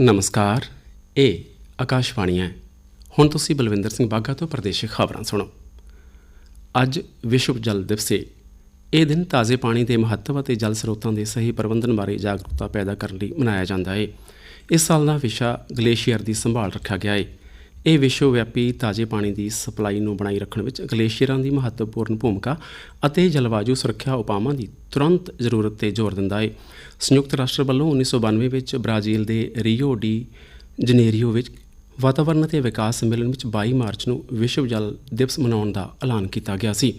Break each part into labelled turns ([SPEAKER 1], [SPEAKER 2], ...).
[SPEAKER 1] ਨਮਸਕਾਰ, ਇਹ ਆਕਾਸ਼ਵਾਣੀ ਹੈ। ਹੁਣ ਤੁਸੀਂ ਬਲਵਿੰਦਰ ਸਿੰਘ ਬਾਗਾ ਤੋਂ ਪ੍ਰਦੇਸ਼ਿਕ ਖਬਰਾਂ ਸੁਣੋ। ਅੱਜ ਵਿਸ਼ਵ ਜਲ ਦਿਵਸ ਹੈ ਇਹ ਦਿਨ ਤਾਜ਼ੇ ਪਾਣੀ ਦੇ ਮਹੱਤਵ ਅਤੇ ਜਲ ਸਰੋਤਾਂ ਦੇ ਸਹੀ ਪ੍ਰਬੰਧਨ ਬਾਰੇ ਜਾਗਰੂਕਤਾ ਪੈਦਾ ਕਰਨ ਲਈ ਮਨਾਇਆ ਜਾਂਦਾ ਹੈ ਇਸ ਸਾਲ ਦਾ ਵਿਸ਼ਾ ਗਲੇਸ਼ੀਅਰ ਦੀ ਸੰਭਾਲ ਰੱਖਿਆ ਗਿਆ ਹੈ ਇਹ ਵਿਸ਼ਵ ਵਿਆਪੀ ਤਾਜ਼ੇ ਪਾਣੀ ਦੀ ਸਪਲਾਈ ਨੂੰ ਬਣਾਈ ਰੱਖਣ ਵਿੱਚ ਗਲੇਸ਼ੀਅਰਾਂ ਦੀ ਮਹੱਤਵਪੂਰਨ ਭੂਮਿਕਾ ਅਤੇ ਜਲਵਾਯੂ ਸੁਰੱਖਿਆ ਉਪਾਵਾਂ ਦੀ ਤੁਰੰਤ ਜ਼ਰੂਰਤ ਤੇ ਜ਼ੋਰ ਦਿੰਦਾ ਹੈ ਸੰਯੁਕਤ ਰਾਸ਼ਟਰ ਵੱਲੋਂ 1992 ਵਿੱਚ ਬ੍ਰਾਜ਼ੀਲ ਦੇ ਰੀਓ ਡੀ ਜਨੇਰੀਓ ਵਿੱਚ ਵਾਤਾਵਰਣ ਅਤੇ ਵਿਕਾਸ ਸੰਮੇਲਨ ਵਿੱਚ 22 ਮਾਰਚ ਨੂੰ ਵਿਸ਼ਵ ਜਲ ਦਿਵਸ ਮਨਾਉਣ ਦਾ ਐਲਾਨ ਕੀਤਾ ਗਿਆ ਸੀ।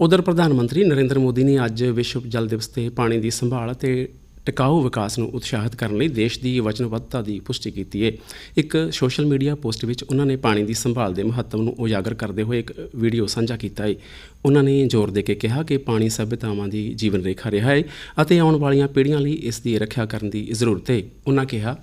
[SPEAKER 1] ਉਧਰ ਪ੍ਰਧਾਨ ਮੰਤਰੀ ਨਰਿੰਦਰ ਮੋਦੀ ਨੇ ਅੱਜ ਵਿਸ਼ਵ ਜਲ ਦਿਵਸ ਤੇ ਪਾਣੀ ਦੀ ਸੰਭਾਲ ਅਤੇ ਟਿਕਾਊ ਵਿਕਾਸ ਨੂੰ ਉਤਸ਼ਾਹਿਤ ਕਰਨ ਲਈ ਦੇਸ਼ ਦੀ ਵਚਨਬੱਧਤਾ ਦੀ ਪੁਸ਼ਟੀ ਕੀਤੀ ਹੈ ਇੱਕ ਸੋਸ਼ਲ ਮੀਡੀਆ ਪੋਸਟ ਵਿੱਚ ਉਹਨਾਂ ਨੇ ਪਾਣੀ ਦੀ ਸੰਭਾਲ ਦੇ ਮਹੱਤਵ ਨੂੰ ਉਜਾਗਰ ਕਰਦੇ ਹੋਏ ਇੱਕ ਵੀਡੀਓ ਸਾਂਝਾ ਕੀਤਾ ਹੈ ਉਹਨਾਂ ਨੇ ਜ਼ੋਰ ਦੇ ਕੇ ਕਿਹਾ ਕਿ ਪਾਣੀ ਸਭਿਅਤਾਵਾਂ ਦੀ ਜੀਵਨ ਰੇਖਾ ਰਿਹਾ ਹੈ ਅਤੇ ਆਉਣ ਵਾਲੀਆਂ ਪੀੜ੍ਹੀਆਂ ਲਈ ਇਸ ਦੀ ਰੱਖਿਆ ਕਰਨ ਦੀ ਜ਼ਰੂਰਤ ਹੈ ਉਹਨਾਂ ਕਿਹਾ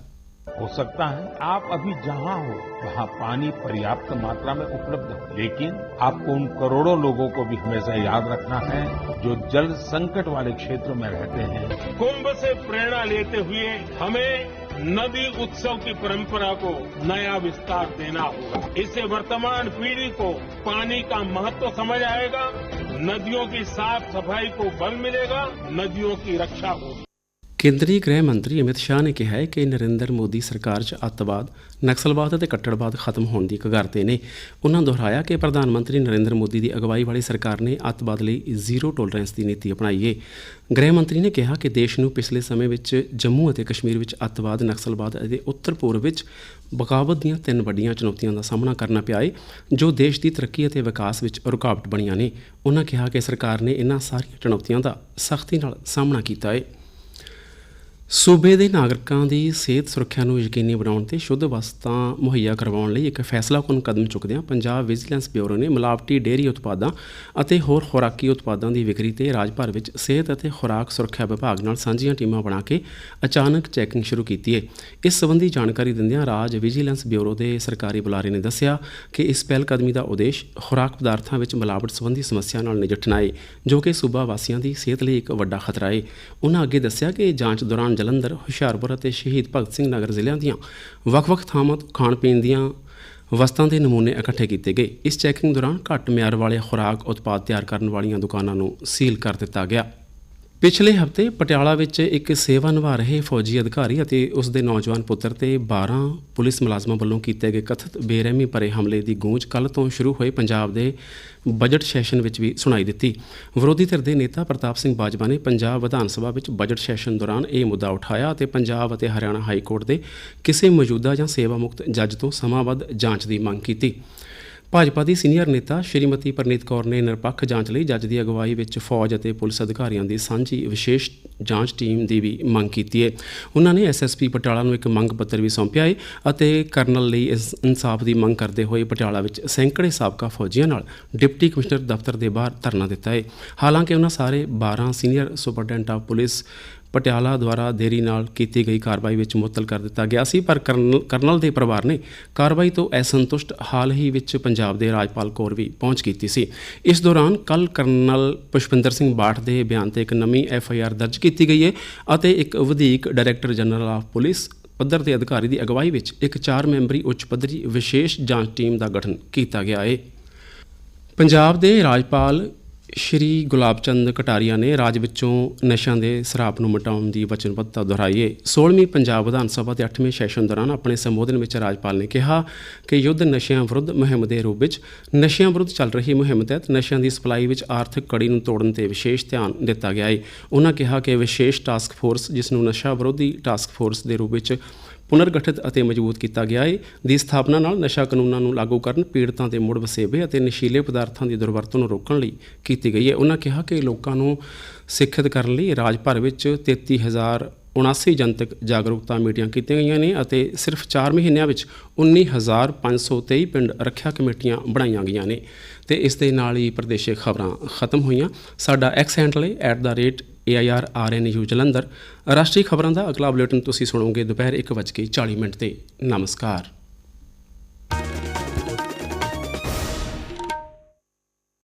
[SPEAKER 2] हो सकता है आप अभी जहाँ हो, वहाँ पानी पर्याप्त मात्रा में उपलब्ध हो। लेकिन आपको उन करोड़ों लोगों को भी हमेशा याद रखना है जो जल संकट वाले क्षेत्रों में रहते हैं। कुंभ से प्रेरणा लेते हुए हमें नदी उत्सव की परंपरा को नया विस्तार देना होगा। इससे वर्तमान पीढ़ी को पानी का महत्व समझ आएगा, नदियों की साफ़ सफ़ाई को बल मिलेगा, नदियों की रक्षा होगी।
[SPEAKER 1] ਕੇਂਦਰੀ ਗ੍ਰਹਿ ਮੰਤਰੀ ਅਮਿਤ ਸ਼ਾਹ ਨੇ ਕਿਹਾ ਹੈ ਕਿ ਨਰਿੰਦਰ ਮੋਦੀ ਸਰਕਾਰ 'ਚ ਅੱਤਵਾਦ, ਨਕਸਲਵਾਦ ਅਤੇ ਕੱਟੜਵਾਦ ਖਤਮ ਹੋਣ ਦੀ ਕਗਾਰ ਤੇ ਨੇ। ਉਹਨਾਂ ਦੁਹਰਾਇਆ ਕਿ ਪ੍ਰਧਾਨ ਮੰਤਰੀ ਨਰਿੰਦਰ ਮੋਦੀ ਦੀ ਅਗਵਾਈ ਵਾਲੀ ਸਰਕਾਰ ਨੇ ਅੱਤਵਾਦ ਲਈ ਜ਼ੀਰੋ ਟੋਲਰੈਂਸ ਦੀ ਨੀਤੀ ਅਪਣਾਈ ਏ। ਗ੍ਰਹਿ ਮੰਤਰੀ ਨੇ ਕਿਹਾ ਕਿ ਦੇਸ਼ ਨੂੰ ਪਿਛਲੇ ਸਮੇਂ ਵਿੱਚ ਜੰਮੂ ਅਤੇ ਕਸ਼ਮੀਰ ਵਿੱਚ ਅੱਤਵਾਦ, ਨਕਸਲਵਾਦ ਅਤੇ ਉੱਤਰ ਪੂਰਬ ਵਿੱਚ ਬਗਾਵਤ ਦੀਆਂ ਤਿੰਨ ਵੱਡੀਆਂ ਚੁਣੌਤੀਆਂ ਦਾ ਸਾਹਮਣਾ ਕਰਨਾ ਪਿਆ ਏ, ਜੋ ਦੇਸ਼ ਦੀ ਤਰੱਕੀ ਅਤੇ ਵਿਕਾਸ ਵਿੱਚ ਰੁਕਾਵਟ ਬਣੀਆਂ ਨੇ। ਉਹਨਾਂ ਕਿਹਾ ਕਿ ਸਰਕਾਰ ਨੇ ਇਹਨਾਂ ਸਾਰੀਆਂ ਚੁਣੌਤੀਆਂ ਦਾ ਸਖਤੀ ਨਾਲ ਸਾਹਮਣਾ ਕੀਤਾ ਏ। ਸੂਬੇ ਦੇ ਨਾਗਰਿਕਾਂ ਦੀ ਸਿਹਤ ਸੁਰੱਖਿਆ ਨੂੰ ਯਕੀਨੀ ਬਣਾਉਣ ਤੇ ਸ਼ੁੱਧ ਵਸਤਾਂ ਮੁਹੱਈਆ ਕਰਵਾਉਣ ਲਈ ਇੱਕ ਫੈਸਲਾਕੁਨ ਕਦਮ ਚੁੱਕਦਿਆਂ ਪੰਜਾਬ ਵਿਜੀਲੈਂਸ ਬਿਊਰੋ ਨੇ ਮਿਲਾਵਟੀ ਡੇਅਰੀ ਉਤਪਾਦਾਂ ਅਤੇ ਹੋਰ ਖੁਰਾਕੀ ਉਤਪਾਦਾਂ ਦੀ ਵਿਕਰੀ ਤੇ ਰਾਜ ਭਰ ਵਿੱਚ ਸਿਹਤ ਅਤੇ ਖੁਰਾਕ ਸੁਰੱਖਿਆ ਵਿਭਾਗ ਨਾਲ ਸਾਂਝੀਆਂ ਟੀਮਾਂ ਬਣਾ ਕੇ ਅਚਾਨਕ ਚੈਕਿੰਗ ਸ਼ੁਰੂ ਕੀਤੀ ਹੈ ਇਸ ਸੰਬੰਧੀ ਜਾਣਕਾਰੀ ਦਿੰਦਿਆਂ ਰਾਜ ਵਿਜੀਲੈਂਸ ਬਿਊਰੋ ਦੇ ਸਰਕਾਰੀ ਬੁਲਾਰੇ ਨੇ ਦੱਸਿਆ ਕਿ ਇਸ ਪਹਿਲ ਕਦਮੀ ਦਾ ਉਦੇਸ਼ ਖੁਰਾਕ ਪਦਾਰਥਾਂ ਵਿੱਚ ਮਿਲਾਵਟ ਸੰਬੰਧੀ ਸਮੱਸਿਆ ਨਾਲ ਨਜਿੱਠਣਾ ਹੈ ਜੋ ਕਿ ਸੂਬਾ ਵਾਸੀਆਂ ਦੀ ਸਿਹਤ ਲਈ ਇੱਕ ਵੱਡਾ ਖਤਰਾ ਹੈ ਉਹਨਾਂ ਅੱਗੇ ਦੱਸਿਆ ਕਿ ਜਾਂਚ ਦੌਰਾਨ ਜਲੰਧਰ, ਹੁਸ਼ਿਆਰਪੁਰ ਅਤੇ ਸ਼ਹੀਦ ਭਗਤ ਸਿੰਘ ਨਗਰ ਜ਼ਿਲ੍ਹਿਆਂ ਦੀਆਂ ਵੱਖ-ਵੱਖ ਥਾਵਾਂ ਤੋਂ ਖਾਣ ਪੀਣ ਦੀਆਂ ਵਸਤਾਂ ਦੇ ਨਮੂਨੇ ਇਕੱਠੇ ਕੀਤੇ ਗਏ। ਇਸ ਚੈਕਿੰਗ ਦੌਰਾਨ ਘੱਟ ਮਿਆਰ ਵਾਲੇ ਖੁਰਾਕ ਉਤਪਾਦ ਤਿਆਰ ਕਰਨ ਵਾਲੀਆਂ ਦੁਕਾਨਾਂ ਨੂੰ ਸੀਲ ਕਰ ਦਿੱਤਾ ਗਿਆ। ਪਿਛਲੇ ਹਫ਼ਤੇ ਪਟਿਆਲਾ ਵਿੱਚ ਇੱਕ ਸੇਵਾ ਨਿਭਾ ਰਹੇ ਫੌਜੀ ਅਧਿਕਾਰੀ ਅਤੇ ਉਸ ਦੇ ਨੌਜਵਾਨ ਪੁੱਤਰ ਤੇ 12 ਪੁਲਿਸ ਮੁਲਾਜ਼ਮਾਂ ਵੱਲੋਂ ਕੀਤੇ ਗਏ ਕਥਿਤ ਬੇਰਹਿਮੀ ਭਰੇ ਹਮਲੇ ਦੀ ਗੂੰਜ ਕੱਲ ਤੋਂ ਸ਼ੁਰੂ ਹੋਏ ਪੰਜਾਬ ਦੇ ਬਜਟ ਸੈਸ਼ਨ ਵਿੱਚ ਵੀ ਸੁਣਾਈ ਦਿੱਤੀ। ਵਿਰੋਧੀ ਧਿਰ ਦੇ ਨੇਤਾ ਪ੍ਰਤਾਪ ਸਿੰਘ ਬਾਜਵਾ ਨੇ ਪੰਜਾਬ ਵਿਧਾਨ ਸਭਾ ਵਿੱਚ ਬਜਟ ਸੈਸ਼ਨ ਦੌਰਾਨ ਇਹ ਮੁੱਦਾ ਉਠਾਇਆ ਅਤੇ ਪੰਜਾਬ ਅਤੇ ਹਰਿਆਣਾ ਹਾਈ ਕੋਰਟ ਦੇ ਕਿਸੇ ਮੌਜੂਦਾ ਜਾਂ ਸੇਵਾ ਮੁਕਤ ਜੱਜ ਤੋਂ ਸਮਾਂਬੱਧ ਜਾਂਚ ਦੀ ਮੰਗ ਕੀਤੀ। ਭਾਜਪਾ ਦੀ ਸੀਨੀਅਰ ਨੇਤਾ ਸ਼੍ਰੀਮਤੀ ਪਰਨੀਤ ਕੌਰ ਨੇ ਨਿਰਪੱਖ ਜਾਂਚ ਲਈ ਜੱਜ ਦੀ ਅਗਵਾਈ ਵਿੱਚ ਫੌਜ ਅਤੇ ਪੁਲਿਸ ਅਧਿਕਾਰੀਆਂ ਦੀ ਸਾਂਝੀ ਵਿਸ਼ੇਸ਼ ਜਾਂਚ ਟੀਮ ਦੀ ਵੀ ਮੰਗ ਕੀਤੀ ਹੈ। ਉਹਨਾਂ ਨੇ ਐਸਐਸਪੀ ਪਟਿਆਲਾ ਨੂੰ ਇੱਕ ਮੰਗ ਪੱਤਰ ਵੀ ਸੌਂਪਿਆ ਹੈ ਅਤੇ ਕਰਨਲ ਲਈ ਇਸ ਇਨਸਾਫ ਦੀ ਮੰਗ ਕਰਦੇ ਹੋਏ ਪਟਿਆਲਾ ਵਿੱਚ ਸੈਂਕੜੇ ਸਾਬਕਾ ਫੌਜੀਆਂ ਨਾਲ ਡਿਪਟੀ ਕਮਿਸ਼ਨਰ ਦਫ਼ਤਰ ਦੇ ਬਾਹਰ ਧਰਨਾ ਦਿੱਤਾ ਹੈ। ਹਾਲਾਂਕਿ ਉਹਨਾਂ ਸਾਰੇ 12 senior superintendent of police Patiala ਦੁਆਰਾ ਦੇਰੀ ਨਾਲ ਕੀਤੀ ਗਈ ਕਾਰਵਾਈ ਵਿੱਚ ਮੁਅੱਤਲ ਕਰ ਦਿੱਤਾ ਗਿਆ ਸੀ, ਪਰ ਕਰਨਲ ਦੇ ਪਰਿਵਾਰ ਨੇ ਕਾਰਵਾਈ ਤੋਂ ਅਸੰਤੁਸ਼ਟ ਹਾਲ ਹੀ ਵਿੱਚ ਪੰਜਾਬ ਦੇ ਰਾਜਪਾਲ ਕੋਲ ਵੀ ਪਹੁੰਚ ਕੀਤੀ ਸੀ। ਇਸ ਦੌਰਾਨ ਕੱਲ ਕਰਨਲ ਪੁਸ਼ਪਿੰਦਰ ਸਿੰਘ ਬਾਠ ਦੇ ਬਿਆਨ ਤੇ ਇੱਕ ਨਵੀਂ ਐਫ ਆਈ ਆਰ ਦਰਜ ਕੀਤੀ ਗਈ ਹੈ ਅਤੇ ਇੱਕ ਵਧੀਕ ਡਾਇਰੈਕਟਰ ਜਨਰਲ ਆਫ ਪੁਲਿਸ ਪੱਧਰ ਦੇ ਅਧਿਕਾਰੀ ਦੀ ਅਗਵਾਈ ਵਿੱਚ ਇੱਕ ਚਾਰ ਮੈਂਬਰੀ ਉੱਚ ਪੱਧਰੀ ਵਿਸ਼ੇਸ਼ ਜਾਂਚ ਟੀਮ ਦਾ ਗਠਨ ਕੀਤਾ ਗਿਆ ਹੈ ਪੰਜਾਬ ਦੇ ਰਾਜਪਾਲ ਸ਼੍ਰੀ ਗੁਲਾਬ ਚੰਦ ਕਟਾਰੀਆ ਨੇ ਰਾਜ ਵਿੱਚੋਂ ਨਸ਼ਿਆਂ ਦੇ ਸਰਾਪ ਨੂੰ ਮਿਟਾਉਣ ਦੀ ਵਚਨਬੱਧਤਾ ਦੁਹਰਾਈ ਹੈ। 16ਵੀਂ ਪੰਜਾਬ ਵਿਧਾਨ ਸਭਾ ਦੇ 8ਵੇਂ ਸੈਸ਼ਨ ਦੌਰਾਨ ਆਪਣੇ ਸੰਬੋਧਨ ਵਿੱਚ ਰਾਜਪਾਲ ਨੇ ਕਿਹਾ ਕਿ ਯੁੱਧ ਨਸ਼ਿਆਂ ਵਿਰੁੱਧ ਮੁਹਿੰਮ ਦੇ ਰੂਪ ਵਿੱਚ ਨਸ਼ਿਆਂ ਵਿਰੁੱਧ ਚੱਲ ਰਹੀ ਮੁਹਿੰਮ ਤਹਿਤ ਨਸ਼ਿਆਂ ਦੀ ਸਪਲਾਈ ਵਿੱਚ ਆਰਥਿਕ ਕੜੀ ਨੂੰ ਤੋੜਨ ਤੇ ਵਿਸ਼ੇਸ਼ ਧਿਆਨ ਦਿੱਤਾ ਗਿਆ ਹੈ। ਉਹਨਾਂ ਕਿਹਾ ਕਿ ਵਿਸ਼ੇਸ਼ ਟਾਸਕ ਫੋਰਸ ਜਿਸ ਨੂੰ ਨਸ਼ਾ ਵਿਰੋਧੀ ਟਾਸਕ ਫੋਰਸ ਦੇ ਰੂਪ ਵਿੱਚ ਪੁਨਰਗਠਿਤ ਅਤੇ ਮਜ਼ਬੂਤ ਕੀਤਾ ਗਿਆ ਹੈ ਦੀ ਸਥਾਪਨਾ ਨਾਲ ਨਸ਼ਾ ਕਾਨੂੰਨਾਂ ਨੂੰ ਲਾਗੂ ਕਰਨ, ਪੀੜਤਾਂ ਦੇ ਮੁੜ ਵਸੇਬੇ ਅਤੇ ਨਸ਼ੀਲੇ ਪਦਾਰਥਾਂ ਦੀ ਦੁਰਵਰਤੋਂ ਨੂੰ ਰੋਕਣ ਲਈ ਕੀਤੀ ਗਈ ਹੈ ਉਹਨਾਂ ਕਿਹਾ ਕਿ ਲੋਕਾਂ ਨੂੰ ਸਿੱਖਿਅਤ ਕਰਨ ਲਈ ਰਾਜ ਭਰ ਵਿੱਚ 33079 ਜਨਤਕ ਜਾਗਰੂਕਤਾ ਮੀਟਿੰਗਾਂ ਕੀਤੀਆਂ ਗਈਆਂ ਨੇ ਅਤੇ ਸਿਰਫ 4 ਮਹੀਨਿਆਂ ਵਿੱਚ 19523 ਪਿੰਡ ਰੱਖਿਆ ਕਮੇਟੀਆਂ ਬਣਾਈਆਂ ਗਈਆਂ ਨੇ। ਤੇ ਇਸ ਦੇ ਨਾਲ ਹੀ ਪ੍ਰਦੇਸ਼ਿਕ ਖਬਰਾਂ ਖਤਮ ਹੋਈਆਂ। ਸਾਡਾ ਐਕਸ ਹੈਂਡਲ ਹੈ @AIRRNU ਜਲੰਧਰ। ਰਾਸ਼ਟਰੀ ਖਬਰਾਂ ਦਾ ਅਗਲਾ ਬੁਲੇਟਿਨ ਤੁਸੀਂ ਸੁਣੋਗੇ ਦੁਪਹਿਰ 1:40 ਮਿੰਟ ਤੇ। ਨਮਸਕਾਰ।